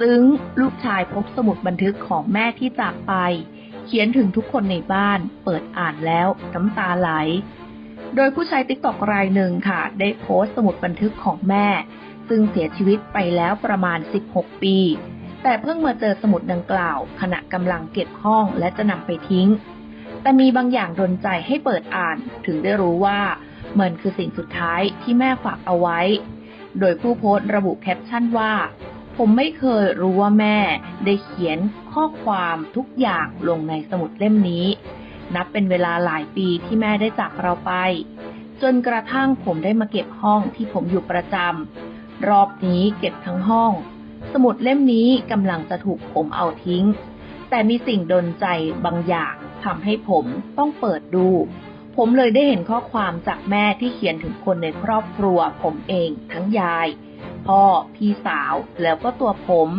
ซึ้ง ลูกชายพบสมุดบันทึกของแม่ที่จากไป เขียนถึงทุกคนในบ้าน เปิดอ่านแล้วน้ำตาไหล โดยผู้ใช้ติ๊กตอกรายหนึ่งค่ะ ได้โพสต์สมุดบันทึกของแม่ ซึ่งเสียชีวิตไปแล้วประมาณ 16 ปี แต่เพิ่งมาเจอสมุดดังกล่าว ขณะกำลังเก็บห้องและจะนำไปทิ้ง แต่มีบางอย่างดนใจให้เปิดอ่านถึงได้รู้ว่ามันคือสิ่งสุดท้ายที่แม่ฝากเอาไว้ โดยผู้โพสต์ระบุแคปชั่นว่า ผมไม่เคยรู้ว่าแม่ ได้เขียนข้อความทุกอย่างลงในสมุดเล่มนี้ นับเป็นเวลาหลายปีที่แม่ได้จากเราไป จนกระทั่งผมได้มาเก็บห้องที่ผมอยู่ประจำรอบนี้เก็บทั้งห้อง สมุดเล่มนี้กำลังจะถูกผมเอาทิ้ง แต่มีสิ่งดนใจบางอย่างทำให้ผมต้องเปิดดู ผมเลยได้เห็นข้อความจากแม่ที่เขียนถึงคนในครอบครัวผมเองทั้งยาย พ่อ พี่สาว แล้วก็ตัวผม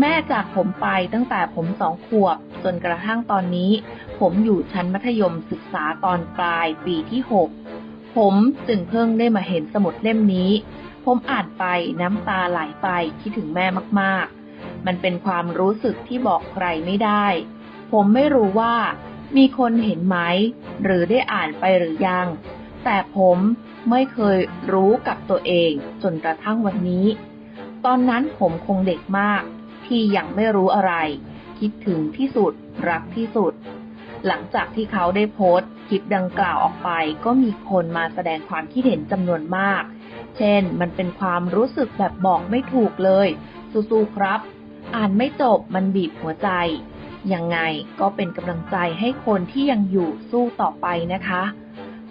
แม่จากผมไปตั้งแต่ผมสองขวบ จนกระทั่งตอนนี้ ผมอยู่ชั้นมัธยมศึกษาตอนปลายปีที่หกผมจึงเพิ่งได้มาเห็นสมุดเล่มนี้ ผมอ่านไปน้ำตาไหลไปคิดถึงแม่มากๆ มันเป็นความรู้สึกที่บอกใครไม่ได้ ผมไม่รู้ว่ามีคนเห็นไหม หรือได้อ่านไปหรือยัง แต่ผมไม่เคยรู้กับตัวเองจนกระทั่งวันนี้ ตอนนั้นผมคงเด็กมาก ที่ยังไม่รู้อะไร คิดถึงที่สุด รักที่สุด หลังจากที่เขาได้โพสต์คลิปดังกล่าวออกไป ก็มีคนมาแสดงความคิดเห็นจำนวนมาก เช่น มันเป็นความรู้สึกแบบบอกไม่ถูกเลย สู้ๆครับ อ่านไม่จบมันบีบหัวใจ ยังไงก็เป็นกำลังใจให้คนที่ยังอยู่สู้ต่อไปนะคะ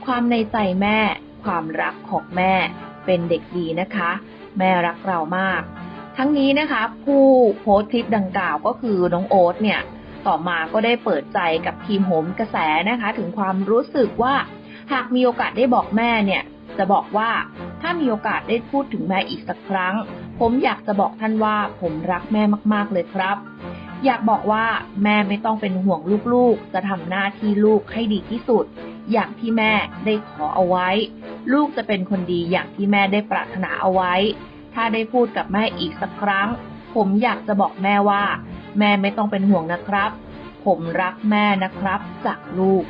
ความในใจแม่ ความรักของแม่ เป็นเด็กดีนะคะ แม่รักเรามาก ทั้งนี้นะคะ ผู้โพสต์คลิปดังกล่าวก็คือน้องโอ๊ตเนี่ย ต่อมาก็ได้เปิดใจกับทีมโหมกระแสนะคะ ถึงความรู้สึกว่าหากมีโอกาสได้บอกแม่เนี่ย จะบอกว่าถ้ามีโอกาสได้พูดถึงแม่อีกสักครั้ง ผมอยากจะบอกท่านว่าผมรักแม่มากๆเลยครับ อยากบอกว่าแม่ไม่ต้องเป็นห่วงลูกๆ จะทำหน้าที่ลูกให้ดีที่สุด อย่างที่แม่ได้ขอเอาไว้ ลูกจะเป็นคนดีอย่างที่แม่ได้ปรารถนาเอาไว้ ถ้าได้พูดกับแม่อีกสักครั้ง ผมอยากจะบอกแม่ว่า แม่ไม่ต้องเป็นห่วงนะครับ ผมรักแม่นะครับจากลูก